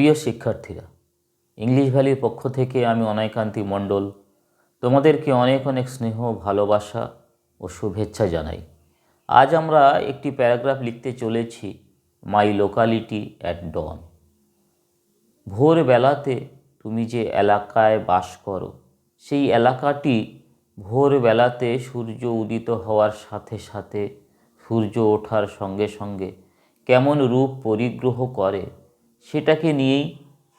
প্রিয় শিক্ষার্থীরা ইংলিশ ভ্যালির পক্ষ থেকে আমি অনায়কান্তি মণ্ডল তোমাদেরকে অনেক অনেক স্নেহ, ভালোবাসা ও শুভেচ্ছা জানাই। আজ আমরা একটি প্যারাগ্রাফ লিখতে চলেছি মাই লোকালিটি অ্যাট ডন ভোরবেলাতে তুমি যে এলাকায় বাস করো, সেই এলাকাটি ভোরবেলাতে সূর্য উদিত হওয়ার সাথে সাথে সূর্য ওঠার সঙ্গে সঙ্গে কেমন রূপ পরিগ্রহ করে সেটাকে নিয়েই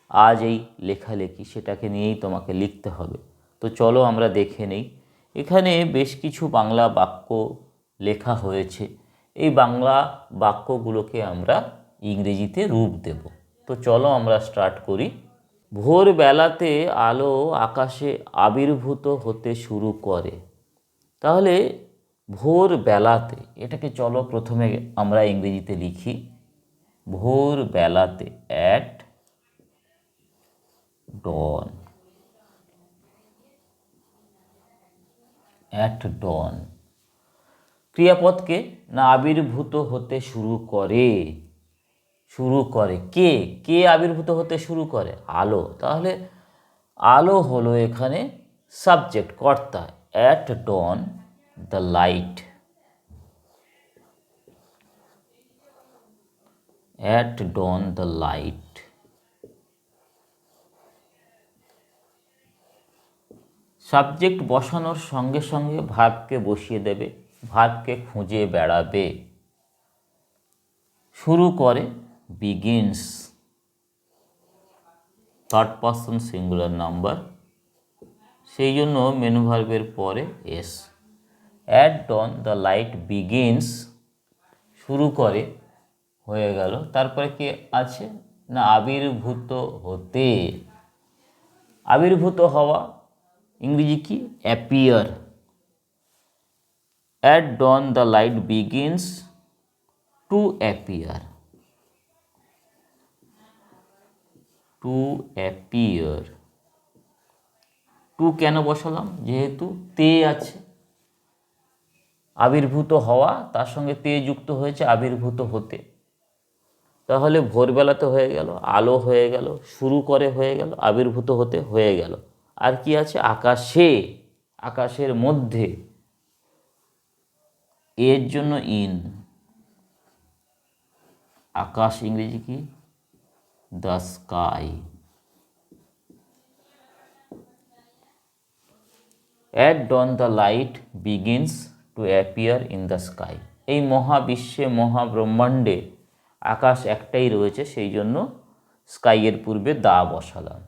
আজ এই লেখালেখি, সেটাকে নিয়েই তোমাকে লিখতে হবে। তো চলো আমরা দেখে নেই। এখানে বেশ কিছু বাংলা বাক্য লেখা হয়েছে। এই বাংলা বাক্যগুলোকে আমরা ইংরেজিতে রূপ দেব। তো চলো আমরা স্টার্ট করি। ভোরবেলাতে আলো আকাশে আবির্ভূত হতে শুরু করে। তাহলে ভোরবেলাতে, এটাকে চলো প্রথমে আমরা ইংরেজিতে লিখি। ভোরবেলাতে অ্যাট ডন অ্যাট ডন ক্রিয়াপদকে না আবির্ভূত হতে শুরু করে শুরু করে কে? কে আবির্ভূত হতে শুরু করে? আলো। তাহলে আলো হলো এখানে সাবজেক্ট কর্তা at dawn the light at dawn the light subject বসানোর সঙ্গে সঙ্গে ভার্বকে বসিয়ে দেবে ভার্বকে খুঁজে বেড়াবে। শুরু করে begins third person singular number সেই জন্য মেনু ভার্বের পরে S at dawn the light begins শুরু করে হয়ে গেল। তারপরে কি আছে? না, আবির্ভূত হতে। আবির্ভূত হওয়া ইংরেজি কি? Appear at dawn the light begins to appear to appear to কেন বসালাম? যেহেতু তে আছে। আবির্ভূত হওয়া, তার সঙ্গে তে যুক্ত হয়েছে আবির্ভূত হতে। তাহলে ভোরবেলাতে হয়ে গেল, আলো হয়ে গেল, শুরু করে হয়ে গেল, আবির্ভূত হতে হয়ে গেল। আর কি আছে? আকাশে, আকাশের মধ্যে। এর জন্য ইন। আকাশ ইংরেজি কি? The sky. At dawn the light begins to appear in the sky. এই মহাবিশ্বে মহাব্রহ্মাণ্ডে আকাশ একটাই রয়েছে, সেই জন্য স্কাইয়ের পূর্বে দা বসালাম।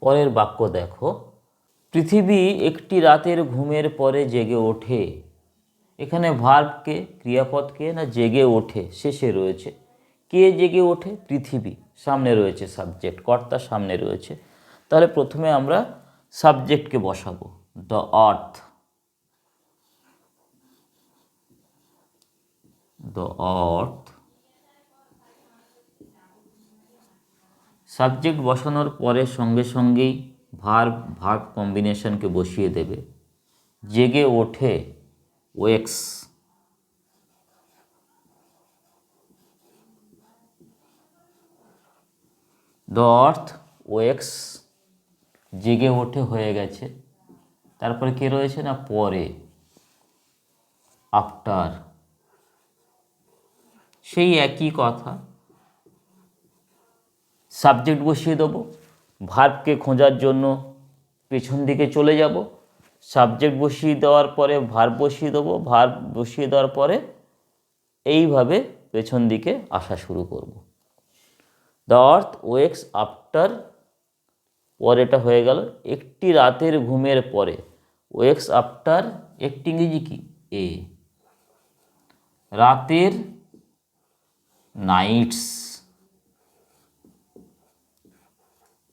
পরের বাক্য দেখো, পৃথিবী একটি রাতের ঘুমের পরে জেগে ওঠে। এখানে ভার্বকে ক্রিয়াপদকে না জেগে ওঠে, শেষে রয়েছে। কে জেগে ওঠে? পৃথিবী। সামনে রয়েছে সাবজেক্ট কর্তা সামনে রয়েছে। তাহলে প্রথমে আমরা সাবজেক্টকে বসাবো the earth the earth subject বসানোর পরে সঙ্গে সঙ্গেই ভার্ব ভার্ব কম্বিনেশনকে বসিয়ে দেবে। জেগে ওঠে ওয়েক্স। দ্য অর্থ ওয়েক্স। জেগে ওঠে হয়ে গেছে। তারপরে কে রয়েছে না? পরে। আফটার সেই একই কথা। সাবজেক্ট বসিয়ে দেবো ভার্বকে খোঁজার জন্য পেছন দিকে চলে যাব সাবজেক্ট বসিয়ে দেওয়ার পরে ভার্ব বসিয়ে দেবো ভার্ব বসিয়ে দেওয়ার পরে এইভাবে পেছন দিকে আসা শুরু করব। দ্য আর্থ ওয়েক্স আফটার পরেটা হয়ে গেল, একটি রাতের ঘুমের পরে ওয়েক্স আফটার একটি ইংরেজি কি? এ রাতের নাইটস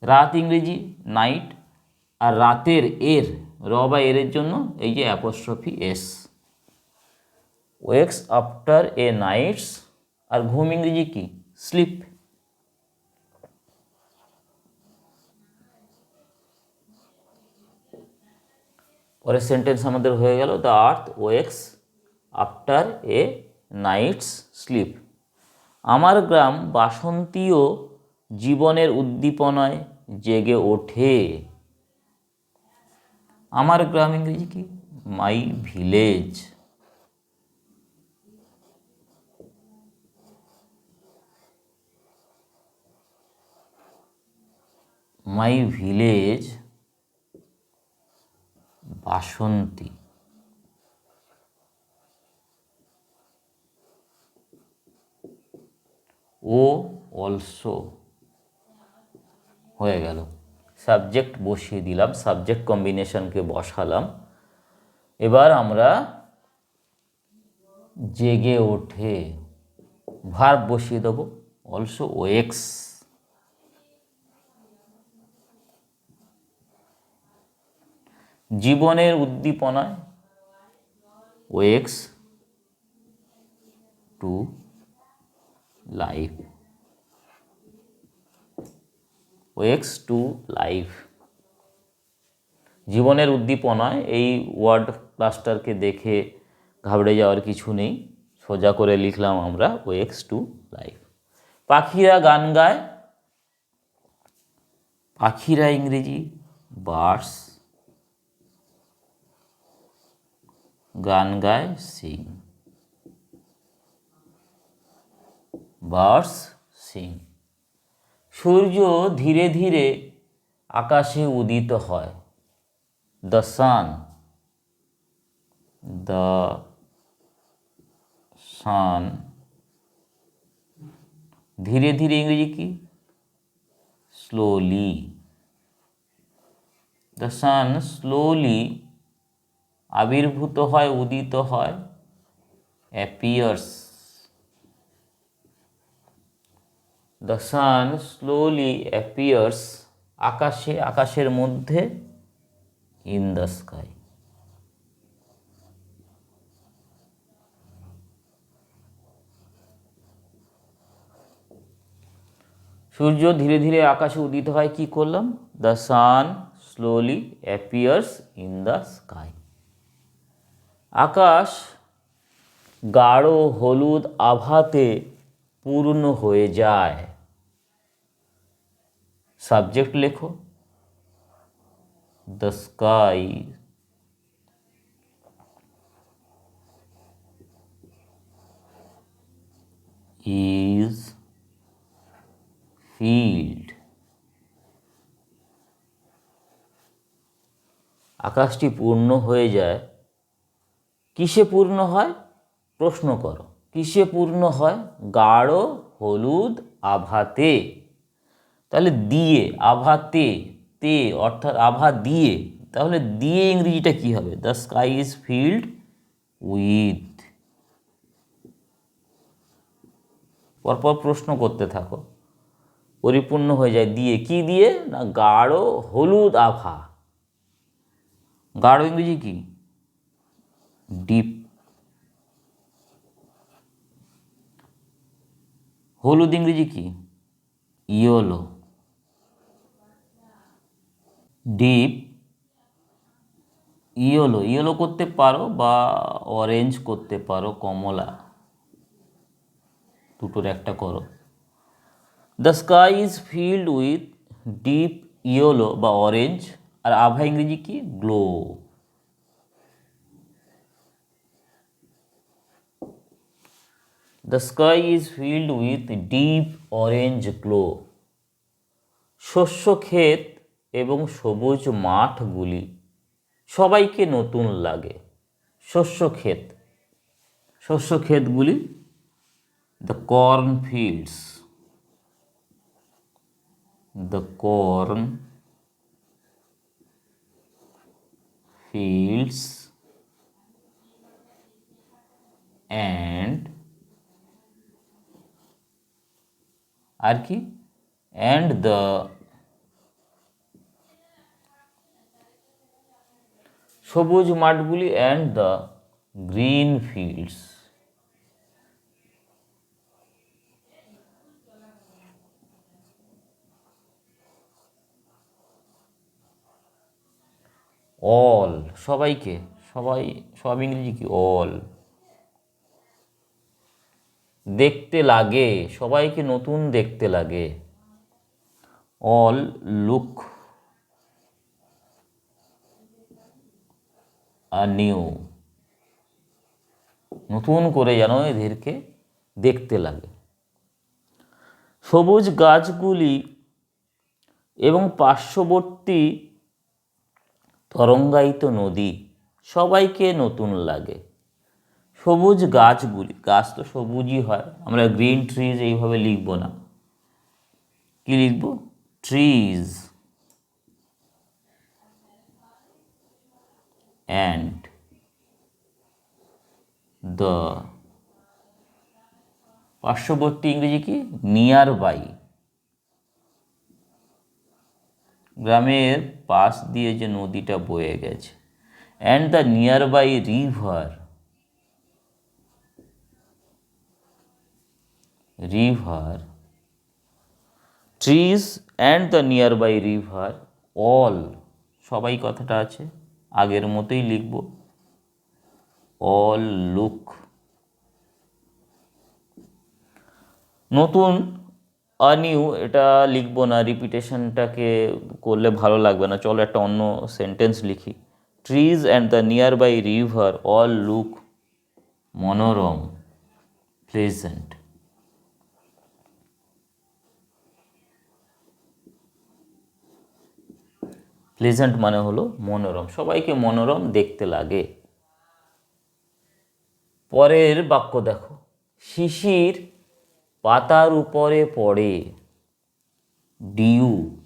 রাত ইংরেজি নাইট আর রাতের এর, র বা এর জন্য এই যে apostrophe S wakes after a night's আর ঘুম ইংরেজি কি? স্লিপ পরের সেন্টেন্স আমাদের হয়ে গেল the earth wakes after a night's sleep আমার গ্রাম বাসন্তীয় জীবনের উদ্দীপনায় জেগে ওঠে। আমার গ্রাম ইংরেজি কি? My village my village Basanti. O also. হয়ে গেল। সাবজেক্ট বসিয়ে দিলাম সাবজেক্ট কম্বিনেশনকে বসালাম। এবার আমরা জেগে ওঠে। ভার্ব বসিয়ে দেবো অলসো ওয়েক্স জীবনের উদ্দীপনায় wakes to life wakes to life জীবনের উদ্দীপনায় এই ওয়ার্ড ক্লাস্টারকে দেখে ঘাবড়ে যাওয়ার কিছু নেই। সোজা করে লিখলাম আমরা ওয়েক্স টু লাইফ পাখিরা গান গায়। পাখিরা ইংরেজি বার্স। গান গায়, সিং। বার্স, সিং। সূর্য ধীরে ধীরে আকাশে উদিত হয়। দ্য সান দ্য সান ধীরে ধীরে ইংরেজি কি? স্লোলি দ্য সান স্লোলি আবির্ভূত হয়, উদিত হয় appears the sun slowly appears আকাশে, আকাশের মধ্যে ইন দ্য স্কাই সূর্য ধীরে ধীরে আকাশে উদিত হয়, কি করলাম? The sun slowly appears in the sky আকাশ গাঢ় হলুদ আভাতে পূর্ণ হয়ে যায়। সাবজেক্ট লেখো। দ্য স্কাই ইজ ফিল্ড আকাশটি পূর্ণ হয়ে যায়। কিসে পূর্ণ হয়? প্রশ্ন করো। কিসে পূর্ণ হয়? গাঢ়, হলুদ আভাতে। তাহলে দিয়ে, আভা তে তে অর্থাৎ আভা দিয়ে, তাহলে দিয়ে ইংরেজিটা কি হবে? The sky is filled with পরপর প্রশ্ন করতে থাকো। পরিপূর্ণ হয়ে যায় দিয়ে কি দিয়ে? না গাঢ় হলুদ আভা। গাঢ় ইংরেজি কি? ডিপ। হলুদ ইংরেজি কি? ইয়োলো। ডিপ ইয়োলো ইয়েলো করতে পারো বা অরেঞ্জ করতে পারো, কমলা। দুটোর একটা করো। The sky is filled with deep yellow বা অরেঞ্জ আর আভা ইংরেজি কি? Glow the sky is filled with deep orange glow শস্য ক্ষেত এবং সবুজ মাঠগুলি সবাইকে নতুন লাগে। শস্য ক্ষেত শস্য ক্ষেতগুলি the corn fields the corn fields and আর কি? অ্যান্ড দ্য সবুজ মাঠগুলি and the green fields all সবাইকে? সবাই, সব ইংরেজি কি? অল দেখতে লাগে। সবাইকে নতুন দেখতে লাগে। All look new. নতুন করে যেন এদেরকে দেখতে লাগে। সবুজ গাছগুলি এবং পার্শ্ববর্তী তরঙ্গায়িত নদী সবাইকে নতুন লাগে। সবুজ গাছগুলি, গাছ তো সবুজই হয়, আমরা গ্রিন ট্রিজ এইভাবে লিখব না। কি লিখব? ট্রিজ অ্যান্ড দ্য পার্শ্ববর্তী ইংরেজি কি? নিয়ার বাই গ্রামের পাশ দিয়ে যে নদীটা বয়ে গেছে। And the nearby river trees and the nearby river all সবাই কথাটা আছে? আগের মতোই লিখব। অল লুক নতুন আনিউ এটা লিখব না রিপিটেশনটাকে করলে ভালো লাগবে না। চলো একটা অন্য সেন্টেন্স লিখি। Trees and the nearby river all look মনোরম প্লেজেন্ট প্লেজেন্ট মানে হলো মনোরম। সবাইকে মনোরম দেখতে লাগে। পরের বাক্য দেখো। শিশির পাতার উপরে পড়ে। ডিউ।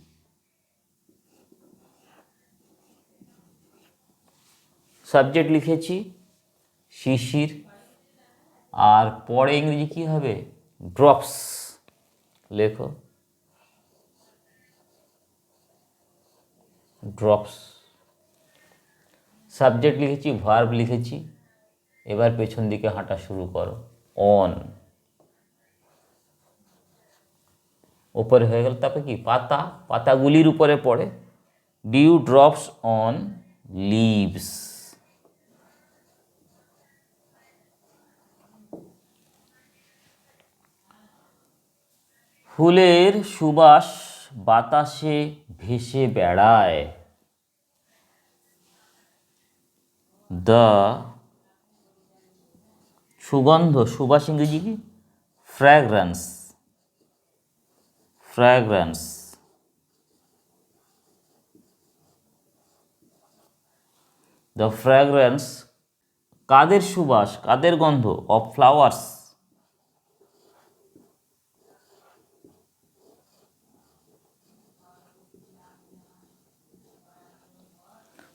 সাবজেক্ট লিখেছি শিশির। আর পরে ইংরেজি কি হবে? ড্রপস। লেখো। ড্রপস সাবজেক্ট লিখেছি ভার্ব লিখেছি। এবার পেছন দিকে হাঁটা শুরু করো। অন উপরে হয়ে গেল, তারপরে কি? পাতা। পাতাগুলির উপরে পড়ে। ডিউ ড্রপস অন লিভস ফুলের সুবাস বাতাসে ভেসে বেড়ায়। দ্য সুগন্ধ সুবাস ইংরেজি কি? ফ্র্যাগ্রান্স ফ্র্যাগ্রান্স দ্য ফ্র্যাগ্রেন্স কাদের সুবাস, কাদের গন্ধ? Of flowers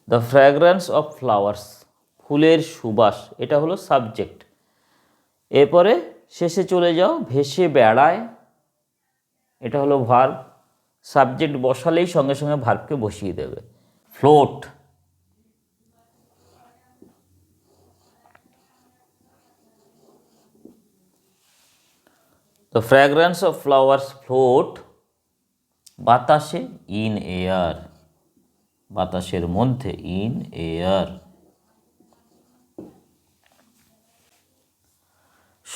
the fragrance of flowers ফুলের সুবাস, এটা হলো সাবজেক্ট এরপরে শেষে চলে যাও, ভেসে বেড়ায়, এটা হলো ভার্ব সাবজেক্ট বসালেই সঙ্গে সঙ্গে ভার্বকে বসিয়ে দেবে। Float the fragrance of flowers float বাতাসে ইন এয়ার বাতাসের মধ্যে ইন এয়ার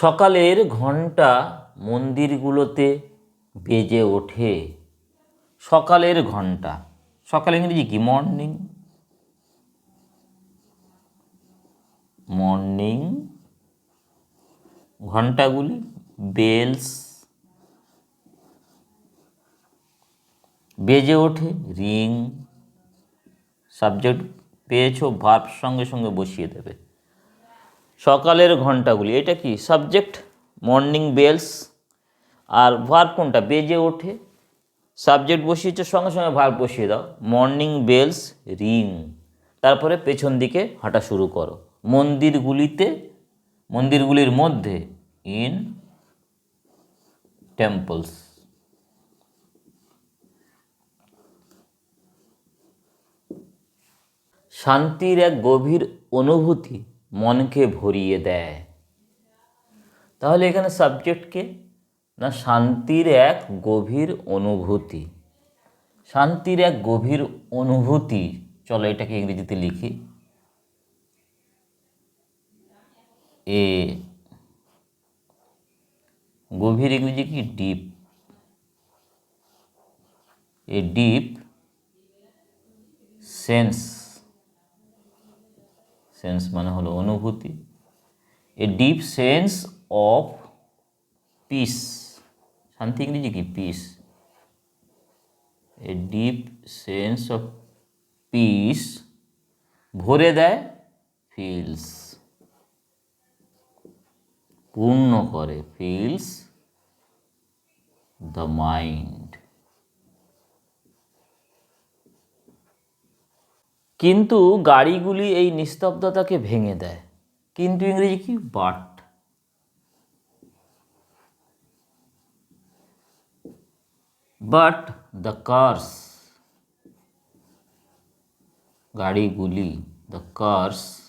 সকালের ঘণ্টা মন্দিরগুলোতে বেজে ওঠে। সকালের ঘণ্টা সকাল ইংরেজি কি? মর্নিং। মর্নিং। ঘন্টাগুলি বেলস। বেজে ওঠে, রিং। সাবজেক্ট পেয়েছ, ভার্ব সঙ্গে সঙ্গে বসিয়ে দেবে। সকালের ঘন্টাগুলি, এটা কি? সাবজেক্ট মর্নিং বেলস আর ভার্ব কোনটা? বেজে ওঠে। সাবজেক্ট বসিয়েছে সঙ্গে সঙ্গে ভার্ব বসিয়ে দাও। মর্নিং বেলস রিং তারপরে পেছন দিকে হাঁটা শুরু করো। মন্দিরগুলিতে, মন্দিরগুলির মধ্যে ইন টেম্পলস শান্তির এক গভীর অনুভূতি মনকে ভরিয়ে দেয়। তাহলে এখানে সাবজেক্টকে না, শান্তির এক গভীর অনুভূতি। শান্তির এক গভীর অনুভূতি। চলো এটাকে ইংরেজিতে লিখি। এ, গভীর ইংরেজি কি? Deep. A, deep sense. Sense মানে হলো অনুভূতি a deep sense of peace শান্তি ইংরেজি কি? Peace a deep sense of peace ভরে দেয় ফিলস পূর্ণ করে ফিলস দ্য মাইন্ড কিন্তু গাড়িগুলি এই নিস্তব্ধতাকে ভেঙে দেয়। কিন্তু ইংরেজি কি? বাট। But the cars. গাড়িগুলি, দ্য কার্স।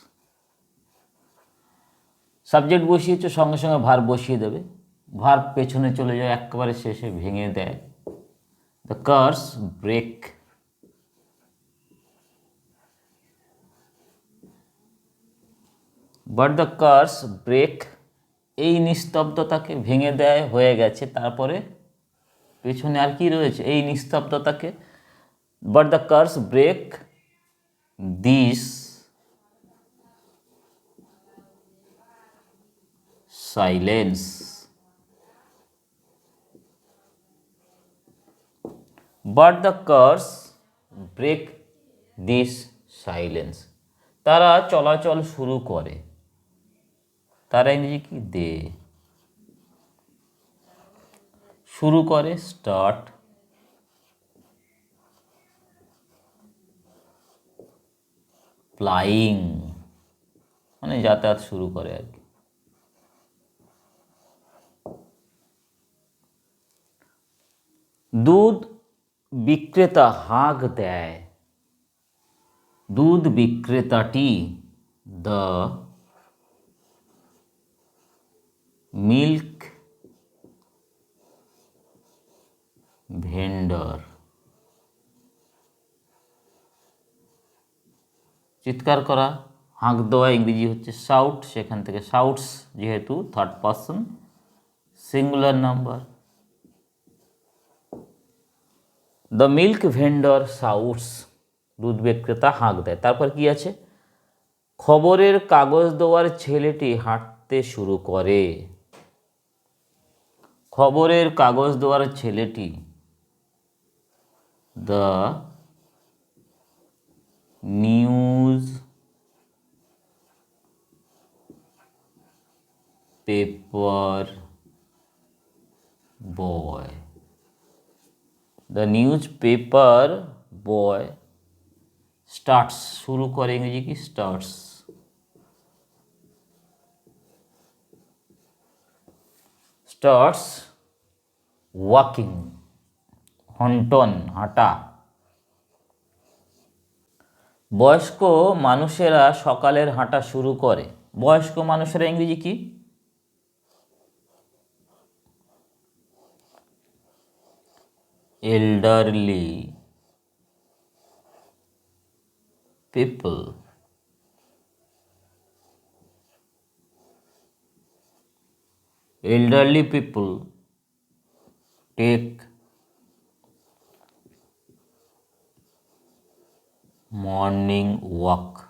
সাবজেক্ট বসিয়েছে, সঙ্গে সঙ্গে ভার বসিয়ে দেবে। ভার পেছনে চলে যায়, একেবারে শেষে ভেঙে দেয়। The cars break. But the cars break এই নিস্তব্ধতাকে ভেঙে দেয়, হয়ে গেছে। তারপরে পেছনে আর কি রয়েছে? এই নিস্তব্ধতাকে। But the cars break this silence but the cars break this silence তারা চলাচল শুরু করে। তারা ইংরেজি দে। শুরু করে, স্টার্ট। ফ্লাইং। মানে যাতায়াত শুরু করে আর কি। দুধ বিক্রেতা হাঁক দেয়। দুধ বিক্রেতাটি দ্য মিল্ক ভেন্ডর। চিৎকার করা, হাঁক দেওয়া ইংরেজি হচ্ছে শাউট সেখান থেকে শাউটস যেহেতু third person singular number the milk vendor shouts দুধ বিক্রেতা হাঁক দেয়। তারপর কি আছে? খবরের কাগজ দেওয়ার ছেলেটি হাঁটতে শুরু করে। খবরের কাগজ দেওয়ার ছেলেটি, the newspaper boy, the newspaper boy starts, শুরু করে ইংরেজি কি? স্টার্টস। স্টার্টস ওয়াকিং, হন্টন, হাঁটা। বয়স্ক মানুষেরা সকালের হাঁটা শুরু করে। বয়স্ক মানুষেরা ইংরেজি কি? Elderly people elderly people. Take morning walk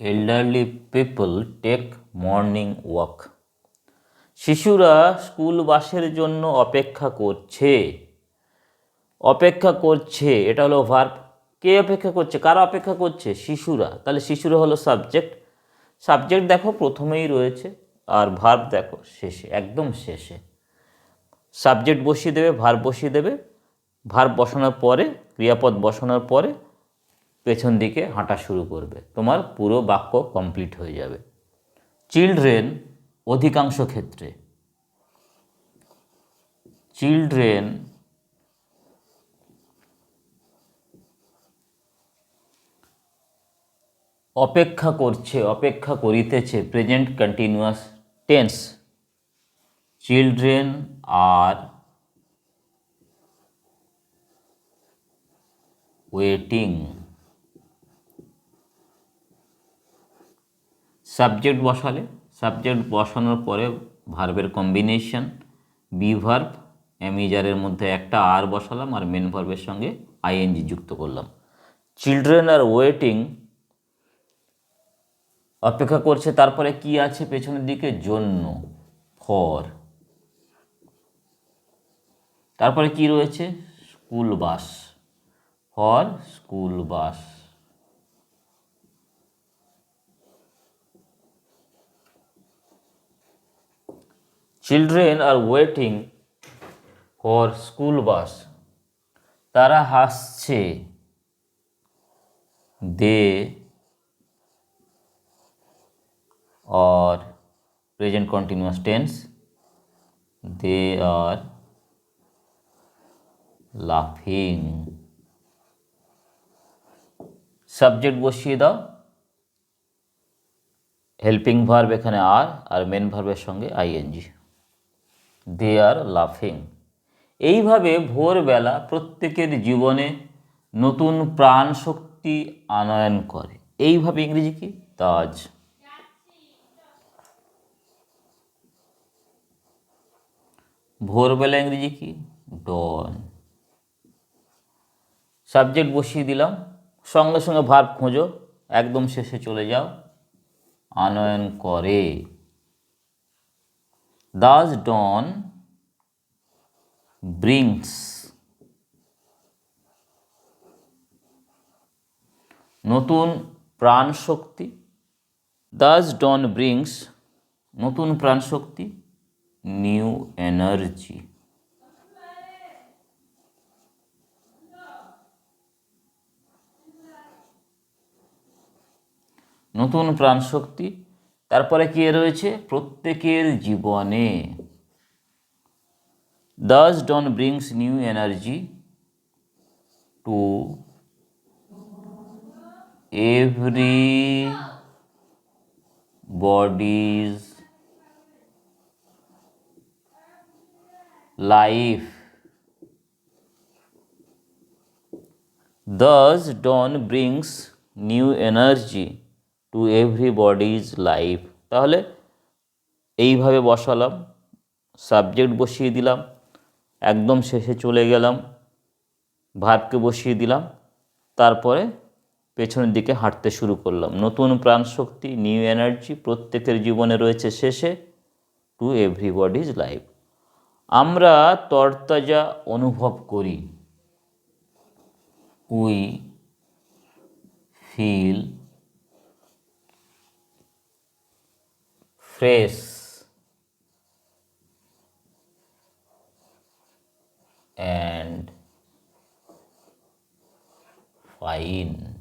elderly people take morning walk শিশুরা স্কুল বাসের জন্য অপেক্ষা করছে। অপেক্ষা করছে, এটা হলো ভার্ব কে অপেক্ষা করছে? কারা অপেক্ষা করছে? শিশুরা। তাহলে শিশুরা হলো সাবজেক্ট সাবজেক্ট দেখো প্রথমেই রয়েছে আর ভার্ব দেখো শেষে, একদম শেষে। সাবজেক্ট বসিয়ে দেবে ভার্ব বসিয়ে দেবে। ভার্ব বসানোর পরে, ক্রিয়াপদ বসানোর পরে পেছন দিকে হাঁটা শুরু করবে। তোমার পুরো বাক্য কমপ্লিট হয়ে যাবে। চিলড্রেন অধিকাংশ ক্ষেত্রে চিলড্রেন অপেক্ষা করছে, অপেক্ষা করিতেছে present continuous tense children are waiting subject বসালে সাবজেক্ট বসানোর পরে ভার্বের কম্বিনেশন বি ভার্ব অ্যামিজারের মধ্যে একটা আর বসালাম আর মেন ভার্বের সঙ্গে আইএনজি যুক্ত করলাম। চিলড্রেন আর ওয়েটিং অপেক্ষা করছে, তারপরে কি আছে পেছনের দিকে? জন্য, ফর। তারপরে কি রয়েছে? School bus. For, school bus. Children are waiting for school bus তারা হাসছে। They or present continuous tense, they are laughing. Subject বসিয়ে দাও। হেল্পিং ভার্ব এখানে আর আর মেন ভার্বের সঙ্গে আইএনজি দে আর লাফিং এইভাবে ভোরবেলা প্রত্যেকের জীবনে নতুন প্রাণ শক্তি আনয়ন করে। এইভাবে ইংরেজি কি? তাজ। ভোরবেলা ইংরেজি কি? ডন সাবজেক্ট বসিয়ে দিলাম। সঙ্গে সঙ্গে ভার্ব খোঁজো। একদম শেষে চলে যাও। আনয়ন করে। দাস ডন ব্রিংস নতুন প্রাণ শক্তি? দাস ডন ব্রিংস নতুন প্রাণ শক্তি? নিউ এনার্জি নতুন প্রাণশক্তি তারপরে কি রয়েছে? প্রত্যেকের জীবনে। Thus dawn brings new energy to everybody's life. Thus, dawn brings new energy to everybody's life. তাহলে এইভাবে বসালাম সাবজেক্ট বসিয়ে দিলাম একদম শেষে চলে গেলাম ভার্বকে বসিয়ে দিলাম তারপরে পেছনের দিকে হাঁটতে শুরু করলাম নতুন প্রাণশক্তি নিউ এনার্জি প্রত্যেকের জীবনে রয়েছে শেষে টু এভরিবডিজ লাইফ আমরা তরতাজা অনুভব করি। We feel fresh and fine.